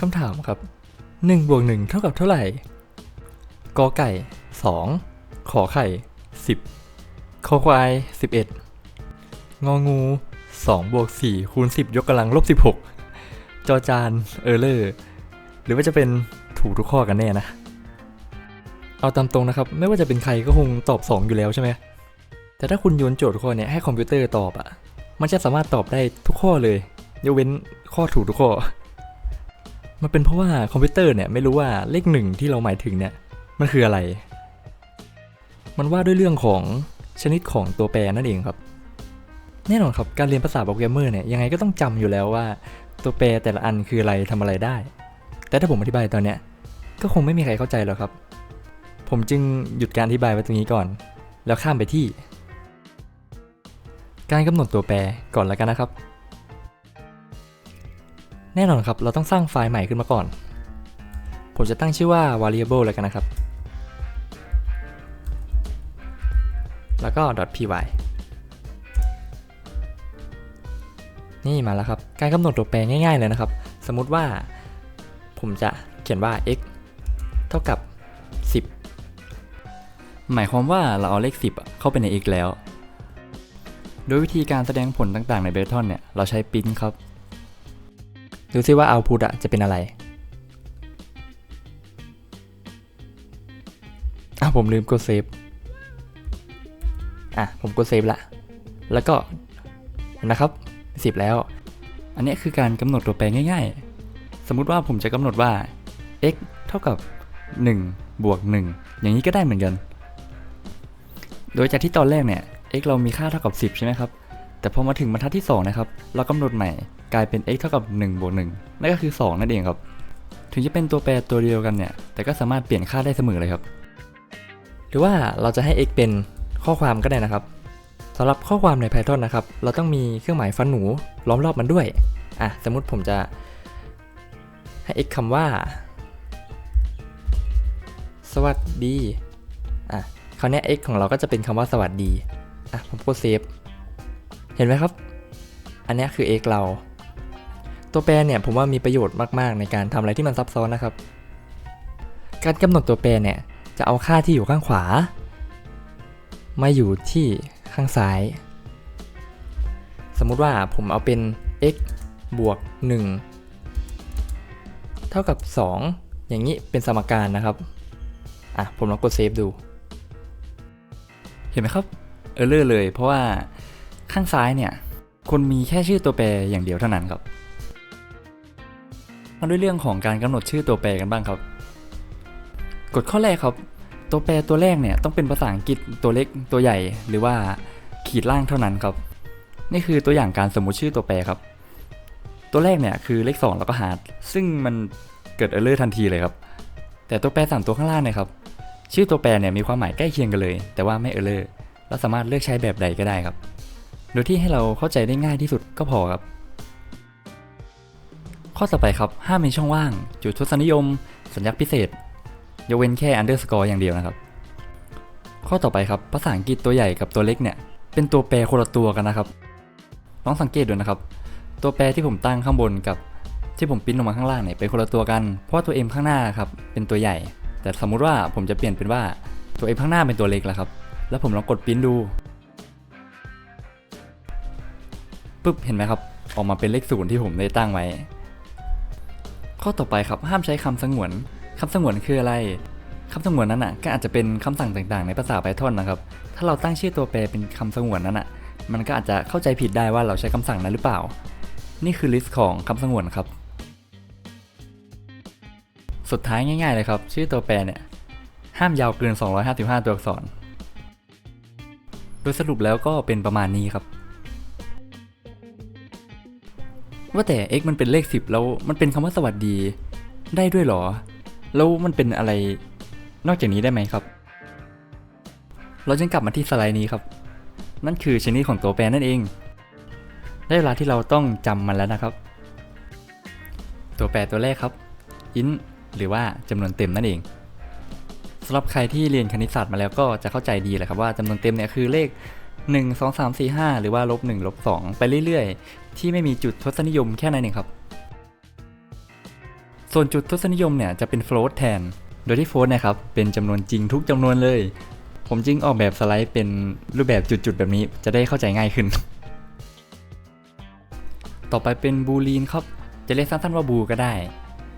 คำถามครับ1บวก1เท่ากับเท่าไหร่กอไก่ 2 ขอไข่ 10 คอควาย 11 งองู2บวก4คูณ10 ยกกำลังลบ16 จอจานเออร์เลอร์หรือว่าจะเป็นถูกทุกข้อกันแน่นะ เอาตามตรงนะครับ ไม่ว่าจะเป็นใครก็คงตอบ 2 อยู่แล้วใช่ไหมแต่ถ้าคุณโยนโจทย์ข้อเนี้ยให้คอมพิวเตอร์ตอบอะมันจะสามารถตอบได้ทุกข้อเลย ยกเว้นข้อถูกทุกข้อ มันเป็นเพราะว่าคอมพิวเตอร์เนี่ยไม่รู้ว่าเลขหนึ่งที่เราหมายถึงเนี่ยมันคืออะไร มันว่าด้วยเรื่องของชนิดของตัวแปรนั่นเองครับ แน่นอนครับการเรียนภาษาโปรแกรมเมอร์เนี่ยยังไงก็ต้องจำอยู่แล้วว่า ตัวแปรแต่ละอันคืออะไรทำอะไรได้ แต่ถ้าผมอธิบายตอนเนี้ยก็คงไม่มีใครเข้าใจหรอกครับ ผมจึงหยุดการอธิบายไว้ตรงนี้ก่อน แล้วข้ามไปที่ การกำหนดตัวแปรก่อนแล้วกันนะครับ แน่นอนครับ เราต้องสร้างไฟล์ใหม่ขึ้นมาก่อน ผมจะตั้งชื่อว่า variable แล้วกันนะครับ แล้วก็ .py นี่มาแล้วครับ การกำหนดตัวแปรง่ายๆเลยนะครับ สมมติว่าผมจะเขียนว่า x เท่ากับ 10 หมายความว่าเราเอาเลข 10 เข้าไปใน x แล้ว โดยวิธีการแสดงผลต่างๆใน Python เนี่ย เราใช้ print ครับ ดูซิว่า output อะจะเป็นอะไรอะผมลืมกดเซฟอะผมกดเซฟละ แล้วก็เห็นไหมครับ 10 แล้ว อันนี้คือการกำหนดตัวแปรง่าย ๆ สมมุติว่าผมจะกำหนดว่า x เท่ากับ 1 บวก 1 อย่างนี้ก็ได้เหมือนกัน โดยจากที่ตอนแรกเนี่ย x เรามีค่าเท่ากับ 10 ใช่ไหมครับ แต่พอมาถึงบรรทัดที่ 2 นะครับ เรากำหนดใหม่กลายเป็น x เท่ากับ1บวก1นั่นก็คือ 2 นั่นเองครับ ถึงจะเป็นตัวแปรตัวเดียวกันเนี่ย แต่ก็สามารถเปลี่ยนค่าได้เสมอเลยครับ หรือว่าเราจะให้ x เป็นข้อความก็ได้นะครับสำหรับข้อความใน Python นะครับ เราต้องมีเครื่องหมายฟันหนูล้อมรอบมันด้วย อะ สมมุติผมจะให้ x คำว่า สวัสดี อะ คราวนี้ x ของเราก็จะเป็นคำว่าสวัสดี อะ ผมกดเซฟ ห็นไหมครับ อันนี้คือ x เรา ตัวแปรเนี่ยผมว่ามีประโยชน์มากๆ ในการทำอะไรที่มันซับซ้อนนะครับ การกำหนดตัวแปรเนี่ยจะเอาค่าที่อยู่ข้างขวา มาอยู่ที่ข้างซ้าย สมมุติว่าผมเอาเป็น x บวก 1 เท่ากับ 2 อย่างนี้เป็นสมการนะครับ อะผมลองกดเซฟดู เห็นไหมครับ เออเลอร์เลย เพราะว่า ข้างซ้ายเนี่ยคนมีแค่ชื่อตัวแปรอย่างเดียวเท่านั้นครับมาด้วยเรื่องของการกำหนดชื่อตัวแปรกันบ้างครับ กฎข้อแรกครับ ตัวแปรตัวแรกเนี่ยต้องเป็นภาษาอังกฤษตัวเล็กตัวใหญ่หรือว่าขีดล่างเท่านั้นครับ นี่คือตัวอย่างการสมมุติชื่อตัวแปรครับ ตัวแรกเนี่ยคือเลข 2 แล้วก็ hard ซึ่งมันเกิดเออร์เลอร์ทันทีเลยครับ แต่ตัวแปรสามตัวข้างล่างเนี่ยครับ ชื่อตัวแปรเนี่ยมีความหมายใกล้เคียงกันเลย แต่ว่าไม่เออร์เลอร์เราสามารถเลือกใช้แบบใดก็ได้ครับ โดยที่ให้เราเข้าใจได้ง่ายที่สุดก็พอครับ ข้อต่อไปครับห้ามมีช่องว่าง จุดทศนิยม สัญลักษณ์พิเศษ ยกเว้นแค่ underscore อย่างเดียวนะครับ ข้อต่อไปครับภาษาอังกฤษตัวใหญ่กับตัวเล็กเนี่ย เป็นตัวแปรคนละตัวกันนะครับลองสังเกตดูนะครับ ตัวแปรที่ผมตั้งข้างบนกับที่ผมปิ้นลงมาข้างล่างเนี่ยเป็นคนละตัวกัน เพราะว่าตัว m ข้างหน้าครับเป็นตัวใหญ่ แต่สมมุติว่าผมจะเปลี่ยนเป็นว่าตัว m ข้างหน้าเป็นตัวเล็กแล้วครับ แล้วผมลองกดปิ้นดู ปุ๊บเห็นไหมครับ ออกมาเป็นเลขศูนย์ที่ผมได้ตั้งไว้ ข้อต่อไปครับห้ามใช้คำสงวนคำสงวนคืออะไรคำสงวนนั้นอะก็อาจจะเป็นคำสั่งต่างๆ ในภาษา Python นะครับ ถ้าเราตั้งชื่อตัวแปรเป็นคำสงวนนั้นอะ มันก็อาจจะเข้าใจผิดได้ว่าเราใช้คำสั่งนั้นหรือเปล่า นี่คือลิสต์ของคำสงวนครับ สุดท้ายง่าย ๆ เลยครับ ชื่อตัวแปรเนี่ยห้ามยาวเกิน 255 ตัวอักษร โดยสรุปแล้วก็เป็นประมาณนี้ครับ ว่าแต่ x มันเป็นเลข 10 แล้วมันเป็นคำว่าสวัสดี ได้ด้วยหรอ แล้วมันเป็นอะไร นอกจากนี้ได้ไหมครับ เราจึงกลับมาที่สไลด์นี้ครับ นั่นคือชนิดของตัวแปรนั่นเอง ได้เวลาที่เราต้องจำมันแล้วนะครับ ตัวแปรตัวแรกครับ int หรือว่าจำนวนเต็มนั่นเองสำหรับใครที่เรียนคณิตศาสตร์มาแล้วก็จะเข้าใจดีแหละครับว่าจำนวนเต็มเนี่ยคือเลข 1 2 3 4 5 หรือว่าลบ1ลบ2ไปเรื่อยๆ ที่ไม่มีจุดทศนิยมแค่นั้นเองครับ ส่วนจุดทศนิยมเนี่ยจะเป็น float แทน โดยที่ float นะครับเป็นจำนวนจริงทุกจำนวนเลย ผมจึงออกแบบสไลด์เป็นรูปแบบจุดๆแบบนี้จะได้เข้าใจง่ายขึ้น ต่อไปเป็นบูลีนครับ จะเรียกสั้นๆว่าบูก็ได้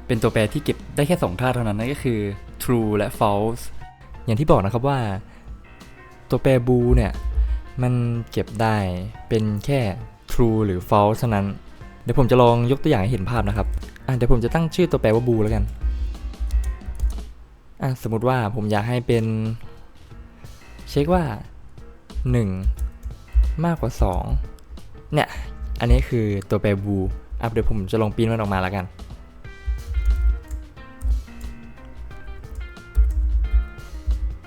เป็นตัวแปรที่เก็บได้แค่ 2 ท่าเท่านั้นนั่นก็คือ true และ false อย่างที่บอกนะครับว่า ตัวแปรบูเนี่ย มันเก็บได้เป็นแค่ true หรือ false เท่านั้น เดี๋ยวผมจะลองยกตัวอย่างให้เห็นภาพนะครับอะเดี๋ยวผมจะตั้งชื่อตัวแปรว่าบูแล้วกันอะสมมติว่าผมอยากให้เป็น เช็คว่า 1 มากกว่า 2 เนี่ย อันนี้คือตัวแปรบูอะเดี๋ยวผมจะลองปริ้นมันออกมาแล้วกัน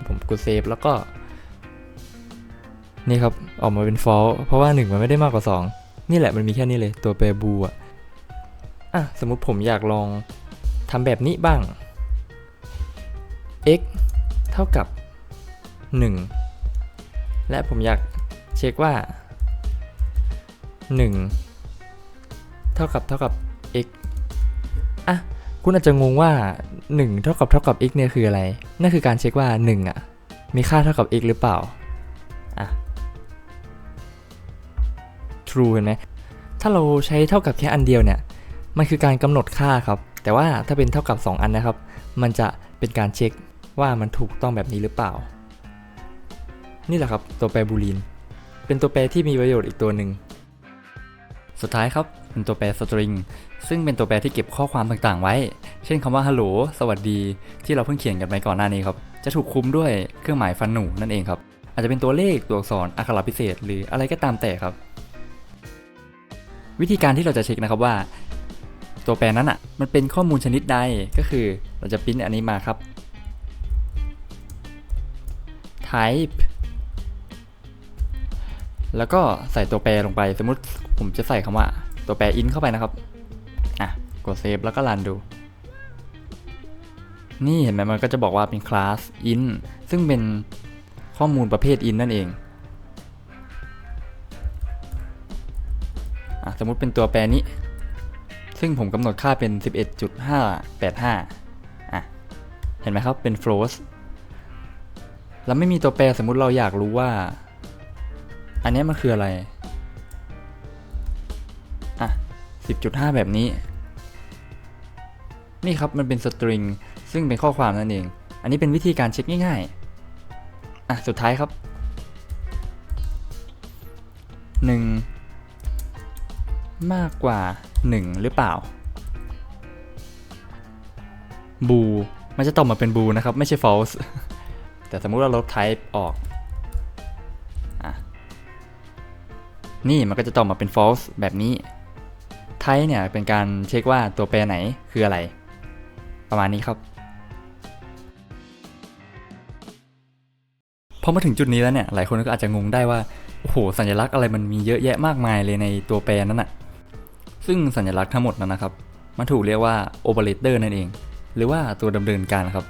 ผมกดเซฟแล้วก็ นี่ครับออกมาเป็น false เพราะว่า 1 มันไม่ได้มากกว่า 2 นี่แหละมันมีแค่นี้เลยตัวแปรบูอะอะสมมุติผมอยากลองทำแบบนี้บ้าง x เท่ากับ 1 และผมอยากเช็คว่า 1 เท่ากับเท่ากับ x อะคุณอาจจะงงว่า 1 เท่ากับเท่ากับ x เนี่ยคืออะไร นั่นคือการเช็คว่า 1 อะ มีค่าเท่ากับ x หรือเปล่า true เห็นไหมถ้าเราใช้เท่ากับแค่อันเดียวเนี่ย มันคือการกำหนดค่าครับ แต่ว่าถ้าเป็นเท่ากับ 2 อันนะครับ มันจะเป็นการเช็คว่ามันถูกต้องแบบนี้หรือเปล่า นี่แหละครับตัวแปรบูลีน เป็นตัวแปรที่มีประโยชน์อีกตัวหนึ่ง สุดท้ายครับเป็นตัวแปร string ซึ่งเป็นตัวแปรที่เก็บข้อความต่างๆ ไว้ เช่นคำว่า hello สวัสดี ที่เราเพิ่งเขียนกันไปก่อนหน้านี้ครับจะถูกคุมด้วยเครื่องหมายฟันหนูนั่นเองครับอาจจะเป็นตัวเลขตัวอักษรอักขระพิเศษ หรืออะไรก็ตามแต่ครับ วิธีการที่เราจะเช็คนะครับว่า ตัวแปรนั้นอะมันเป็นข้อมูลชนิดใดก็คือเราจะปริ้นอันนี้มาครับ type แล้วก็ใส่ตัวแปรลงไป สมมติผมจะใส่คำว่าตัวแปร int เข้าไปนะครับ อะ กดเซฟแล้วก็รันดู นี่เห็นไหมมันก็จะบอกว่าเป็น class int ซึ่งเป็นข้อมูลประเภท int นั่นเอง สมมุติเป็นตัวแปรนี้ ซึ่งผมกำหนดค่าเป็น 11.585อะเห็นไหมครับเป็น float แล้วไม่มีตัวแปรสมมุติเราอยากรู้ว่า อันนี้มันคืออะไร อะ 10.5 แบบนี้ นี่ครับมันเป็นสตริงซึ่งเป็นข้อความนั่นเอง อันนี้เป็นวิธีการเช็คง่ายๆ อะ สุดท้ายครับ 1 มากกว่า 1 หรือเปล่า บู มันจะตอบมาเป็นบูนะครับ ไม่ใช่ false แต่สมมุติเราลบ type ออกอนี่มันก็จะตอบมาเป็น false แบบนี้ type เนี่ยเป็นการเช็คว่าตัวแปรไหนคืออะไร ประมาณนี้ครับพอมาถึงจุดนี้แล้วเนี่ย หลายคนก็อาจจะงงได้ว่า โอ้โห สัญลักษณ์อะไรมันมีเยอะแยะมากมายเลยในตัวแปรนั้นน่ะ ซึ่งสัญลักษณ์ทั้งหมดนั้นนะครับ มันถูกเรียกว่า operator นั่นเอง หรือว่าตัวดำเนินการครับ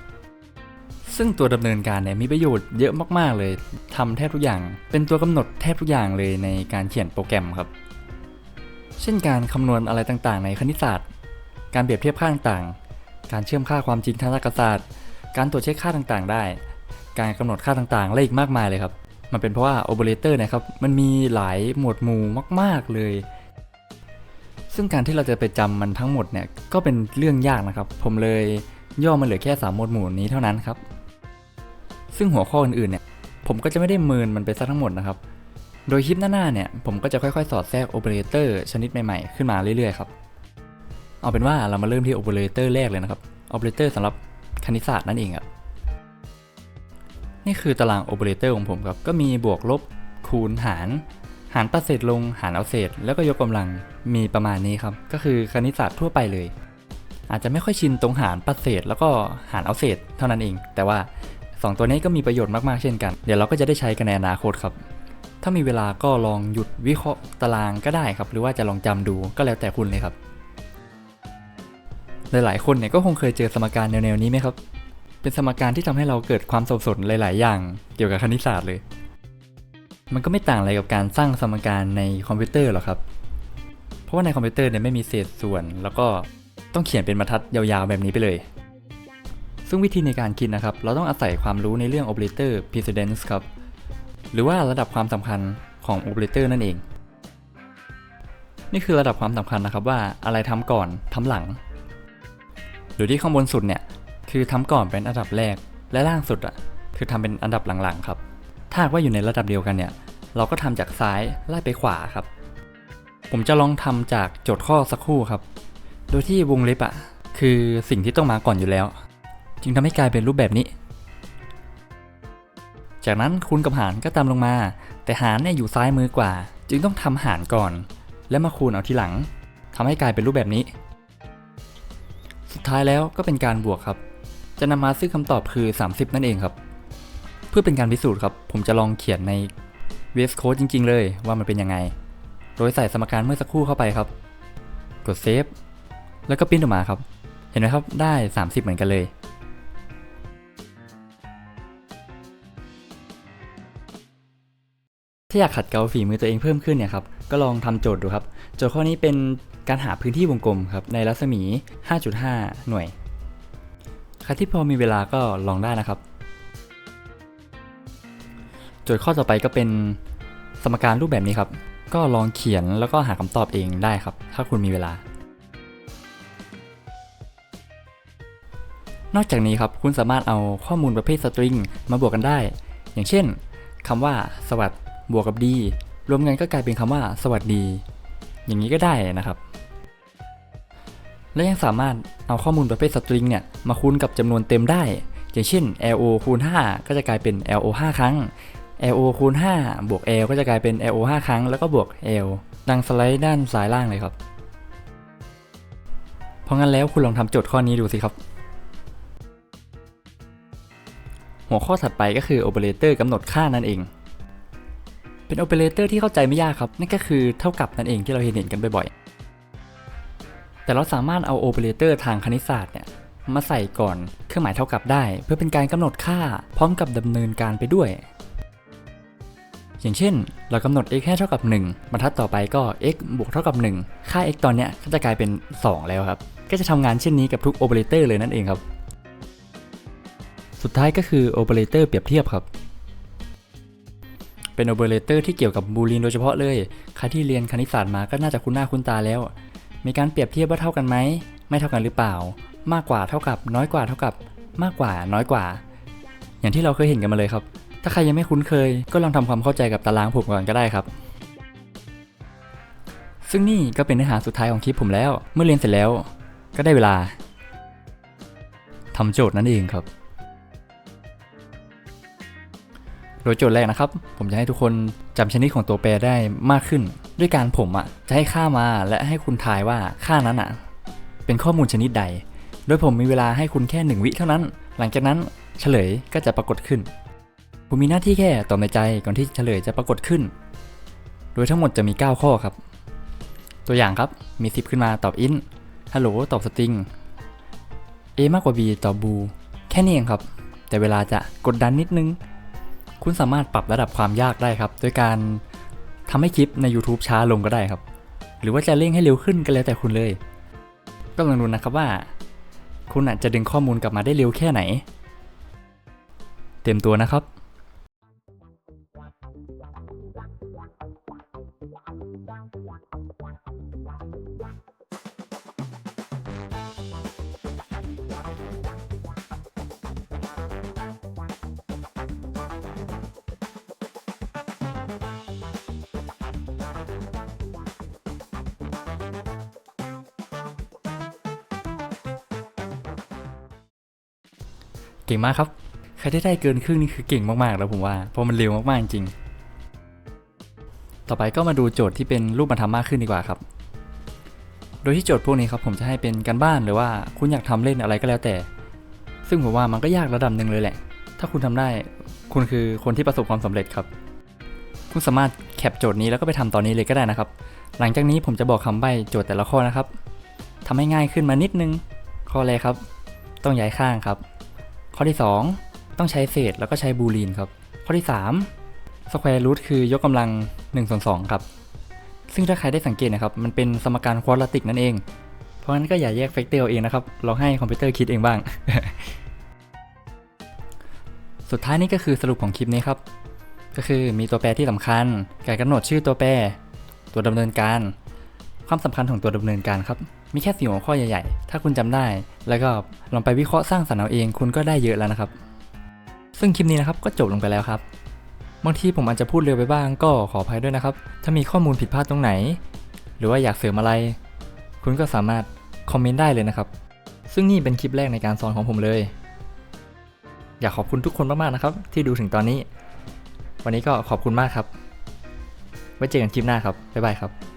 ซึ่งตัวดำเนินการเนี่ยมีประโยชน์เยอะมากๆเลยทำแทบทุกอย่าง เป็นตัวกำหนดแทบทุกอย่างเลยในการเขียนโปรแกรมครับ เช่นการคำนวณอะไรต่างๆ ในคณิตศาสตร์ การเปรียบเทียบค่าต่างๆ การเชื่อมค่าความจริงทางตรรกศาสตร์ การตรวจเช็คค่าต่างๆ ได้ การกำหนดค่าต่างๆ และอีกมากมายเลยครับ มันเป็นเพราะว่าโอเปอเรเตอร์นะครับ มันมีหลายหมวดหมู่มาก ๆเลย ซึ่งการที่เราจะไปจำมันทั้งหมดเนี่ยก็เป็นเรื่องยากนะครับ ผมเลยย่อมันเหลือแค่ 3 หมวดหมู่นี้เท่านั้นครับ ซึ่งหัวข้ออื่นๆเนี่ยผมก็จะไม่ได้เมินมันไปซะทั้งหมดนะครับ โดยคลิปหน้าๆเนี่ยผมก็จะค่อยๆ สอดแทรกโอเปอเรเตอร์ชนิดใหม่ๆ ขึ้นมาเรื่อยๆครับ เอาเป็นว่าเรามาเริ่มที่โอเปอเรเตอร์แรกเลยนะครับโอเปอเรเตอร์สำหรับคณิตศาสตร์นั่นเองครับนี่คือตารางโอเปอเรเตอร์ของผมครับ ก็มีบวกลบคูณหาร หารปัดเศษลงหารเอาเศษ แล้วก็ยกกำลังมีประมาณนี้ครับ ก็คือคณิตศาสตร์ทั่วไปเลย อาจจะไม่ค่อยชินตรงหารปัดเศษ แล้วก็หารเอาเศษเท่านั้นเอง แต่ว่า 2 ตัวนี้ก็มีประโยชน์มากๆเช่นกัน เดี๋ยวเราก็จะได้ใช้กันในอนาคตครับ ถ้ามีเวลาก็ลองหยุดวิเคราะห์ตารางก็ได้ครับ หรือว่าจะลองจำดูก็แล้วแต่คุณเลยครับ หลายๆคนเนี่ยก็คงเคยเจอสมการแนวๆนี้ไหมครับ เป็นสมการที่ทำให้เราเกิดความสับสนหลาย ๆ อย่าง เกี่ยวกับคณิตศาสตร์เลย มันก็ไม่ต่างอะไรกับการสร้างสมการในคอมพิวเตอร์หรอกครับ เพราะว่าในคอมพิวเตอร์เนี่ยไม่มีเศษส่วน แล้วก็ต้องเขียนเป็นบรรทัดยาวๆแบบนี้ไปเลย ซึ่งวิธีในการคิดนะครับ เราต้องอาศัยความรู้ในเรื่อง operator precedence ครับ หรือว่าระดับความสำคัญของ operator นั่นเอง นี่คือระดับความสำคัญนะครับว่าอะไรทำก่อนทำหลัง หรือที่ข้างบนสุดเนี่ยคือทำก่อนเป็นอันดับแรก และล่างสุดอะคือทำเป็นอันดับหลังๆครับ ถ้าว่าอยู่ในระดับเดียวกันเนี่ย เราก็ทำจากซ้ายไล่ไปขวาครับ ผมจะลองทำจากโจทย์ข้อสักครู่ครับ โดยที่วงเล็บอะคือสิ่งที่ต้องมาก่อนอยู่แล้ว จึงทำให้กลายเป็นรูปแบบนี้ จากนั้นคูณกับหารก็ตามลงมา แต่หารเนี่ยอยู่ซ้ายมือกว่า จึงต้องทำหารก่อน แล้วมาคูณเอาทีหลังทำให้กลายเป็นรูปแบบนี้ สุดท้ายแล้วก็เป็นการบวกครับ จะนำมาซึ่งคำตอบคือ 30 นั่นเองครับ พื่อเป็นการพิสูจน์ครับ ผมจะลองเขียนใน VS Code จริง ๆ เลยว่ามันเป็นยังไง โดยใส่สมการเมื่อสักครู่เข้าไปครับ กดเซฟแล้วก็ปริ้นออกมาครับ เห็นไหมครับได้ 30 เหมือนกันเลย ถ้าอยากขัดเกลาฝีมือตัวเองเพิ่มขึ้นเนี่ยครับก็ลองทำโจทย์ดูครับ โจทย์ข้อนี้เป็นการหาพื้นที่วงกลมครับในรัศมี 5.5 หน่วย ใครที่พอมีเวลาก็ลองได้นะครับ จทย์ข้อต่อไปก็เป็นสมการรูปแบบนี้ครับ ก็ลองเขียนแล้วก็หาคำตอบเองได้ครับ ถ้าคุณมีเวลา นอกจากนี้ครับคุณสามารถเอาข้อมูลประเภทสตริงมาบวกกันได้ อย่างเช่นคำว่าสวัสดบวกกับดีรวมกันก็กลายเป็นคำว่า สวัสดี อย่างนี้ก็ได้นะครับ และยังสามารถเอาข้อมูลประเภทสตริงเนี่ยมาคูณกับจำนวนเต็มได้ อย่างเช่น lo คูณ5ก็จะกลายเป็น lo 5 ครั้ง lo คูณ 5 บวก l ก็จะกลายเป็น lo 5 ครั้ง แล้วก็บวก l ดังสไลด์ด้านซ้ายล่างเลยครับ เพราะงั้นแล้วคุณลองทำโจทย์ข้อนี้ดูสิครับ หัวข้อถัดไปก็คือโอเปอเรเตอร์กำหนดค่านั่นเอง เป็นโอเปอเรเตอร์ที่เข้าใจไม่ยากครับ นั่นก็คือเท่ากับนั่นเองที่เราเห็นเห็นกันบ่อยๆ แต่เราสามารถเอาโอเปอเรเตอร์ทางคณิตศาสตร์เนี่ยมาใส่ก่อนเครื่องหมายเท่ากับได้ เพื่อเป็นการกำหนดค่าพร้อมกับดำเนินการไปด้วย อย่างเช่น เรากำหนด x ให้เท่ากับ 1 บรรทัดต่อไปก็ x บวกเท่ากับ 1 ค่า x ตอนเนี้ยก็จะกลายเป็น 2 แล้วครับ ก็จะทำงานเช่นนี้กับทุกโอเปอเรเตอร์เลยนั่นเองครับ สุดท้ายก็คือโอเปอเรเตอร์เปรียบเทียบครับ เป็นโอเปอเรเตอร์ที่เกี่ยวกับบูลีนโดยเฉพาะเลย ใครที่เรียนคณิตศาสตร์มาก็น่าจะคุ้นหน้าคุ้นตาแล้ว มีการเปรียบเทียบว่าเท่ากันไหม ไม่เท่ากันหรือเปล่า มากกว่าเท่ากับ น้อยกว่าเท่ากับ มากกว่า น้อยกว่า อย่างที่เราเคยเห็นกันมาเลยครับ ถ้าใครยังไม่คุ้นเคย ก็ลองทำความเข้าใจกับตารางผมก่อนก็ได้ครับ ซึ่งนี่ก็เป็นเนื้อหาสุดท้ายของคลิปผมแล้ว เมื่อเรียนเสร็จแล้วก็ได้เวลาทำโจทย์นั่นเองครับ โดยโจทย์แรกนะครับ ผมจะให้ทุกคนจำชนิดของตัวแปรได้มากขึ้น ด้วยการผมอะจะให้ค่ามาและให้คุณทายว่าค่านั้นอะ เป็นข้อมูลชนิดใด โดยผมมีเวลาให้คุณแค่หนึ่งวิเท่านั้น หลังจากนั้นเฉลยก็จะปรากฏขึ้น ผมมีหน้าที่แค่ตอบในใจก่อนที่เฉลยจะปรากฏขึ้น โดยทั้งหมดจะมี 9 ข้อครับ ตัวอย่างครับมี 10 ขึ้นมาตอบ int ฮัลโหลตอบ string a มากกว่า b ตอบ bool แค่นี้เองครับ แต่เวลาจะกดดันนิดนึง คุณสามารถปรับระดับความยากได้ครับโดยการทำให้คลิปใน YouTube ช้าลงก็ได้ครับ หรือว่าจะเร่งให้เร็วขึ้นก็แล้วแต่คุณเลย ก็ลองดูนะครับว่า คุณอาจจะดึงข้อมูลกลับมาได้เร็วแค่ไหน เตรียมตัวนะครับ เก่งมากครับ ใครที่ได้เกินครึ่งนี่คือเก่งมากๆแล้วผมว่า เพราะมันเร็วมากๆจริง ต่อไปก็มาดูโจทย์ที่เป็นรูปธรรมมากขึ้นดีกว่าครับ โดยที่โจทย์พวกนี้ครับผมจะให้เป็นการบ้านหรือว่าคุณอยากทำเล่นอะไรก็แล้วแต่ ซึ่งผมว่ามันก็ยากระดับหนึ่งเลยแหละ ถ้าคุณทำได้ คุณคือคนที่ประสบความสำเร็จครับ คุณสามารถแคปโจทย์นี้แล้วก็ไปทำตอนนี้เลยก็ได้นะครับ หลังจากนี้ผมจะบอกคำใบ้โจทย์แต่ละข้อนะครับทำให้ง่ายขึ้นมานิดนึง ข้อแรกครับ ต้องย้ายข้างครับ ข้อที่ 2 ต้องใช้เศษแล้วก็ใช้บูลีนครับ ข้อที่ 3 square root คือยกกำลัง1ส่วน2ครับ ซึ่งถ้าใครได้สังเกตนะครับ มันเป็นสมการควอดราติกนั่นเอง เพราะงั้นก็อย่าแยกแฟกเตอร์เองนะครับ เราให้คอมพิวเตอร์คิดเองบ้าง สุดท้ายนี่ก็คือสรุปของคลิปนี้ครับ ก็คือมีตัวแปรที่สำคัญ การกำหนดชื่อตัวแปร ตัวดำเนินการ ความสำคัญของตัวดำเนินการครับ มีแค่สี่หัวข้อใหญ่ๆ ถ้าคุณจำได้ แล้วก็ลองไปวิเคราะห์สร้างสรรค์เอาเองคุณก็ได้เยอะแล้วนะครับ ซึ่งคลิปนี้นะครับก็จบลงไปแล้วครับ บางทีผมอาจจะพูดเร็วไปบ้างก็ขออภัยด้วยนะครับ ถ้ามีข้อมูลผิดพลาดตรงไหน หรือว่าอยากเสริมอะไร คุณก็สามารถคอมเมนต์ได้เลยนะครับ ซึ่งนี่เป็นคลิปแรกในการสอนของผมเลย อยากขอบคุณทุกคนมากๆนะครับ ที่ดูถึงตอนนี้ วันนี้ก็ขอบคุณมากครับ ไว้เจอกันคลิปหน้าครับบ๊ายบายครับ